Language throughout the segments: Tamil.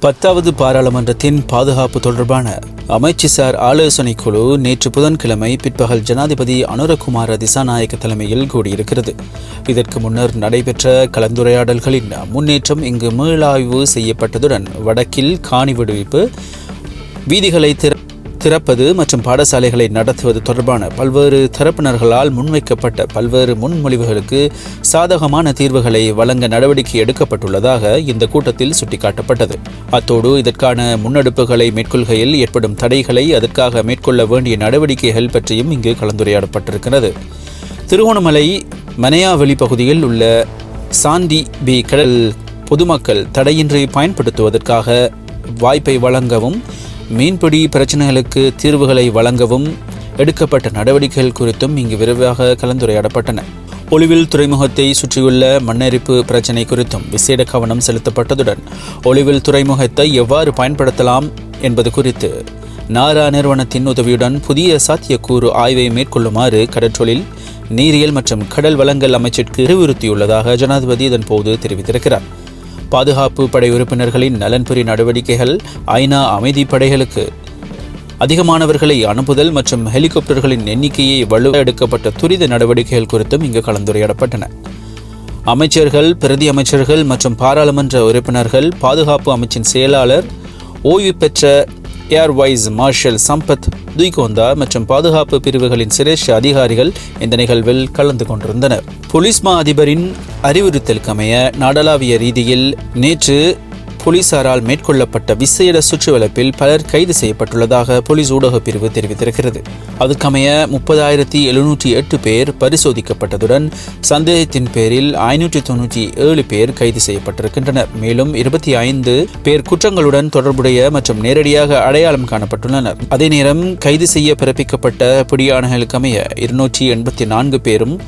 பத்தாவது பாராளுமன்றத்தின் பாதுகாப்பு தொடர்பான அமைச்சுசார் ஆலோசனை குழு நேற்று புதன்கிழமை பிற்பகல் ஜனாதிபதி அனுரகுமார திசாநாயக்க தலைமையில் கூடியிருக்கிறது. இதற்கு முன்னர் நடைபெற்ற கலந்துரையாடல்களின் முன்னேற்றம் இங்கு மீளாய்வு செய்யப்பட்டதுடன் வடக்கில் காணி விடுவிப்பு வீதிகளை திற திறப்பது மற்றும் பாடசாலைகளை நடத்துவது தொடர்பான பல்வேறு தரப்பினர்களால் முன்வைக்கப்பட்ட பல்வேறு முன்மொழிவுகளுக்கு சாதகமான தீர்வுகளை வழங்க நடவடிக்கை எடுக்கப்பட்டுள்ளதாக இந்த கூட்டத்தில் சுட்டிக்காட்டப்பட்டது. அத்தோடு இதற்கான முன்னெடுப்புகளை மேற்கொள்கையில் ஏற்படும் தடைகளை அதற்காக மேற்கொள்ள வேண்டிய நடவடிக்கைகள் பற்றியும் இங்கு கலந்துரையாடப்பட்டிருக்கிறது. திருகோணமலை மனையாவெளி பகுதியில் உள்ள சாந்தி பி கடல் பொதுமக்கள் தடையின்றி பயன்படுத்துவதற்காக வாய்ப்பை வழங்கவும் மீன்பிடி பிரச்சனைகளுக்கு தீர்வுகளை வழங்கவும் எடுக்கப்பட்ட நடவடிக்கைகள் குறித்தும் இங்கு விரைவாக கலந்துரையாடப்பட்டன. ஒளிவில் துறைமுகத்தை சுற்றியுள்ள மண்ணெரிப்பு பிரச்சினை குறித்தும் விசேட கவனம் செலுத்தப்பட்டதுடன் ஒளிவில் துறைமுகத்தை எவ்வாறு பயன்படுத்தலாம் என்பது குறித்து நாரா நிறுவனத்தின் உதவியுடன் புதிய சாத்தியக்கூறு ஆய்வை மேற்கொள்ளுமாறு கடற்றொழில் நீரியல் மற்றும் கடல் வளங்கள் அமைச்சிற்கு அறிவுறுத்தியுள்ளதாக ஜனாதிபதி இதன்போது தெரிவித்திருக்கிறார். பாதுகாப்பு படை உறுப்பினர்களின் நலன்புரி நடவடிக்கைகள் ஐநா அமைதி படைகளுக்கு அதிகமானவர்களை அனுப்புதல் மற்றும் ஹெலிகாப்டர்களின் எண்ணிக்கையை வலு எடுக்கப்பட்ட துரித நடவடிக்கைகள் குறித்தும் இங்கு கலந்துரையாடப்பட்டன. அமைச்சர்கள் பிரதி அமைச்சர்கள் மற்றும் பாராளுமன்ற உறுப்பினர்கள் பாதுகாப்பு அமைச்சின் செயலாளர் ஓய்வு பெற்ற ஏர்வைஸ் மார்ஷல் சம்பத் துய்கோந்தா மற்றும் பாதுகாப்பு பிரிவுகளின் சிரேஷ்ட அதிகாரிகள் இந்த நிகழ்வில் கலந்து கொண்டிருந்தனர். போலீஸ் மா அதிபரின் அறிவுறுத்தலுக்கமைய நாடளாவிய ரீதியில் நேற்று போலீசாரால் மேற்கொள்ளப்பட்ட விசேட சுற்றுவளைப்பில் பலர் கைது செய்யப்பட்டுள்ளதாக போலீஸ் ஊடகப் பிரிவு தெரிவித்திருக்கிறது. அதுக்கமைய முப்பதாயிரத்தி எழுநூற்றி எட்டு பேர் பரிசோதிக்கப்பட்டதுடன் சந்தேகத்தின் பேரில் ஐநூற்றி தொன்னூற்றி ஏழு பேர் கைது செய்யப்பட்டிருக்கின்றனர். மேலும் இருபத்தி ஐந்து பேர் குற்றங்களுடன் தொடர்புடைய மற்றும் நேரடியாக அடையாளம் காணப்பட்டுள்ளனர். அதே நேரம் கைது செய்ய பிறப்பிக்கப்பட்ட பிடியாணைகளுக்கமைய இருநூற்றி எண்பத்தி நான்கு பேரும்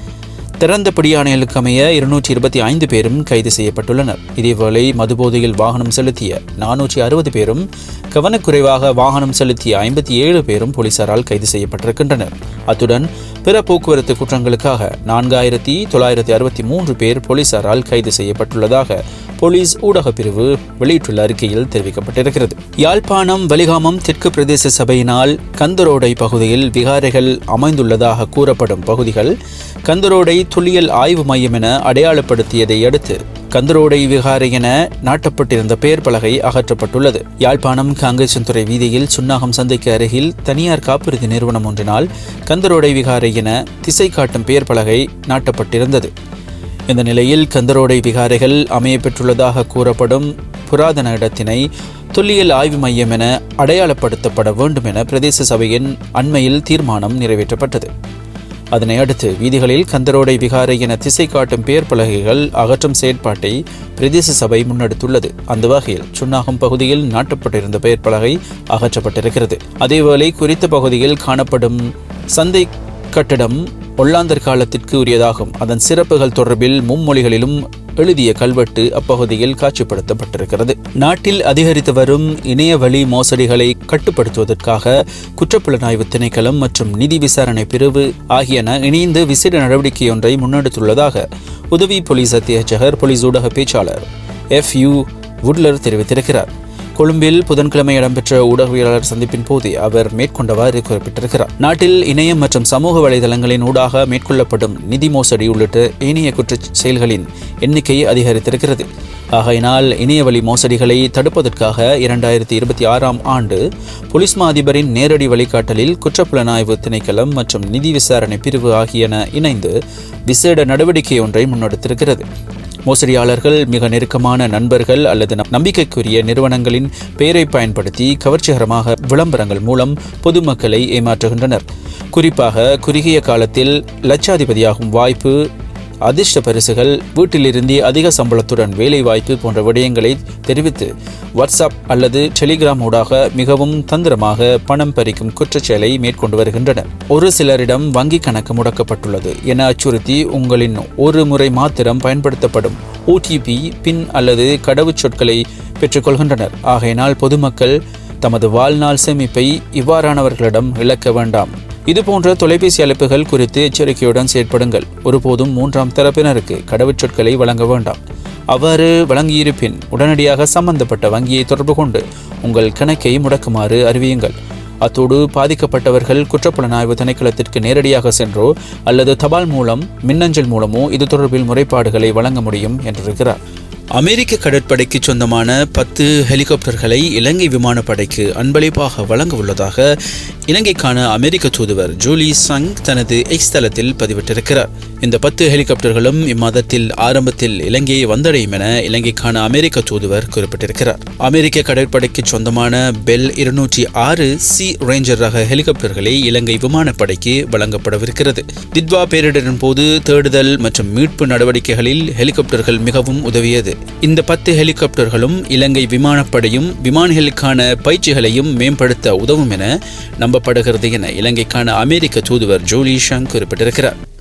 திறந்த பிடியாணைகளுக்கு அமைய இருநூற்றி இருபத்தி ஐந்து பேரும் கைது செய்யப்பட்டுள்ளனர். இதேவேளை மதுபோதையில் வாகனம் செலுத்திய நானூற்றி அறுபது பேரும் கவனக்குறைவாக வாகனம் செலுத்திய ஐம்பத்தி ஏழு பேரும் போலீசாரால் கைது செய்யப்பட்டிருக்கின்றனர். அத்துடன் பிற போக்குவரத்து குற்றங்களுக்காக நான்காயிரத்தி தொள்ளாயிரத்தி அறுபத்தி மூன்று பேர் போலீசாரால் கைது செய்யப்பட்டுள்ளதாக போலீஸ் ஊடகப் பிரிவு வெளியிட்டுள்ள அறிக்கையில் தெரிவிக்கப்பட்டிருக்கிறது. யாழ்ப்பாணம் வலிகாமம் தெற்கு பிரதேச சபையினால் கந்தரோடை பகுதியில் விகாரைகள் அமைந்துள்ளதாக கூறப்படும் பகுதிகள் கந்தரோடை துல்லியல் ஆய்வு மையம் என அடையாளப்படுத்தியதை அடுத்து கந்தரோடை விகாரை என நாட்டப்பட்டிருந்த பெயர் பலகை அகற்றப்பட்டுள்ளது. யாழ்ப்பாணம் காங்கேசன்துறை வீதியில் சுன்னாகம் சந்தைக்கு அருகில் தனியார் காப்புறுதி நிறுவனம் ஒன்றினால் கந்தரோடை விகாரை என திசை காட்டும் பெயர் பலகை நாட்டப்பட்டிருந்தது. இந்த நிலையில் கந்தரோடை விகாரைகள் அமையப்பெற்றுள்ளதாக கூறப்படும் புராதன இடத்தினை தொல்லியல் ஆய்வு மையம் என அடையாளப்படுத்தப்பட வேண்டும் என பிரதேச சபையின் அண்மையில் தீர்மானம் நிறைவேற்றப்பட்டது. அதனை அடுத்து வீதிகளில் கந்தரோடை விகாரை என திசை காட்டும் பெயர் பலகைகள் அகற்றும் செயற்பாட்டை பிரதேச சபை முன்னெடுத்துள்ளது. அந்த வகையில் சுன்னாகம் பகுதியில் நாட்டப்பட்டிருந்த பெயர் பலகை அகற்றப்பட்டிருக்கிறது. அதேவேளை குறித்த பகுதியில் காணப்படும் சந்தை கட்டடம் ஒல்லாந்தர் காலத்திற்கு உரியதாகும். அதன் சிறப்புகள் தொடர்பில் மும்மொழிகளிலும் எழுதிய கல்வெட்டு அப்பகுதியில் காட்சிப்படுத்தப்பட்டிருக்கிறது. நாட்டில் அதிகரித்து வரும் இணையவழி மோசடிகளை கட்டுப்படுத்துவதற்காக குற்றப்புலனாய்வு திணைக்களம் மற்றும் நிதி விசாரணை பிரிவு ஆகியன இணைந்து விசேட நடவடிக்கை ஒன்றை முன்னெடுத்துள்ளதாக உதவி போலீஸ் அத்தியட்சகர் போலீஸ் ஊடக பேச்சாளர் எஃப் யூ வுட்லர் தெரிவித்திருக்கிறார். கொழும்பில் புதன்கிழமை இடம்பெற்ற ஊடகவியலாளர் சந்திப்பின் போது அவர் மேற்கொண்டவாறு குறிப்பிட்டிருக்கிறார். நாட்டில் இணையம் மற்றும் சமூக வலைதளங்களின் ஊடாக மேற்கொள்ளப்படும் நிதி மோசடி உள்ளிட்ட ஏனைய குற்ற செயல்களின் எண்ணிக்கை அதிகரித்திருக்கிறது. ஆகையினால் இணையவழி மோசடிகளை தடுப்பதற்காக இரண்டாயிரத்தி இருபத்தி ஆறாம் ஆண்டு போலீஸ் மா அதிபரின் நேரடி வழிகாட்டலில் குற்றப்புலனாய்வு திணைக்களம் மற்றும் நிதி விசாரணை பிரிவு ஆகியன இணைந்து விசேட நடவடிக்கை ஒன்றை முன்னெடுத்திருக்கிறது. மோசடியாளர்கள் மிக நெருக்கமான நண்பர்கள் அல்லது நம்பிக்கைக்குரிய நிறுவனங்களின் பெயரை பயன்படுத்தி கவர்ச்சிகரமாக விளம்பரங்கள் மூலம் பொதுமக்களை ஏமாற்றுகின்றனர். குறிப்பாக குறுகிய காலத்தில் லட்சாதிபதியாகும் வாய்ப்பு அதிர்ஷ்ட பரிசுகள் வீட்டிலிருந்தே அதிக சம்பளத்துடன் வேலைவாய்ப்பு போன்ற விடயங்களை தெரிவித்து வாட்ஸ்அப் அல்லது டெலிகிராம் ஊடாக மிகவும் தந்திரமாக பணம் பறிக்கும் குற்றச்செயலை மேற்கொண்டு வருகின்றனர். ஒரு சிலரிடம் வங்கி கணக்கு முடக்கப்பட்டுள்ளது என அச்சுறுத்தி உங்களின் ஒரு முறை மாத்திரம் பயன்படுத்தப்படும் ஓடிபி பின் அல்லது கடவுச்சொற்களை பெற்றுக்கொள்கின்றனர். ஆகையினால் பொதுமக்கள் தமது வாழ்நாள் சேமிப்பை இவ்வாறானவர்களிடம் இழக்க வேண்டாம். இதுபோன்ற தொலைபேசி அழைப்புகள் குறித்து எச்சரிக்கையுடன் செயற்படுங்கள். ஒருபோதும் மூன்றாம் தரப்பினருக்கு கடவுச்சொற்களை வழங்க வேண்டாம். அவ்வாறு வழங்கியிருப்பின் உடனடியாக சம்பந்தப்பட்ட வங்கியை தொடர்பு கொண்டு உங்கள் கணக்கை முடக்குமாறு அறிவியுங்கள். அத்தோடு பாதிக்கப்பட்டவர்கள் குற்றப்புலனாய்வு திணைக்களத்திற்கு நேரடியாக சென்றோ அல்லது தபால் மூலம் மின்னஞ்சல் மூலமோ இது தொடர்பில் முறைப்பாடுகளை வழங்க முடியும் என்றிருக்கிறார். அமெரிக்க கடற்படைக்கு சொந்தமான பத்து ஹெலிகாப்டர்களை இலங்கை விமானப்படைக்கு அன்பளிப்பாக வழங்க உள்ளதாக இலங்கைக்கான அமெரிக்க தூதுவர் ஜூலி சங் தனது எக்ஸ் தளத்தில் பதிவிட்டிருக்கிறார். இந்த பத்து ஹெலிகாப்டர்களும் இம்மாதத்தில் ஆரம்பத்தில் இலங்கையை வந்தடையும் என இலங்கைக்கான அமெரிக்க தூதுவர் குறிப்பிட்டிருக்கிறார். அமெரிக்க கடற்படைக்கு சொந்தமான பெல் இருநூற்றி ஆறு சி ரேஞ்சர் ரக ஹெலிகாப்டர்களை இலங்கை விமானப்படைக்கு வழங்கப்படவிருக்கிறது. தித்வா பேரிடரின் போது தேடுதல் மற்றும் மீட்பு நடவடிக்கைகளில் ஹெலிகாப்டர்கள் மிகவும் உதவியது. இந்த பத்து ஹெலிகாப்டர்களும் இலங்கை விமானப்படையும் விமானிகளுக்கான பயிற்சிகளையும் மேம்படுத்த உதவும் என நம்பப்படுகிறது என இலங்கைக்கான அமெரிக்க தூதுவர் ஜோலி ஷங் குறிப்பிட்டிருக்கிறார்.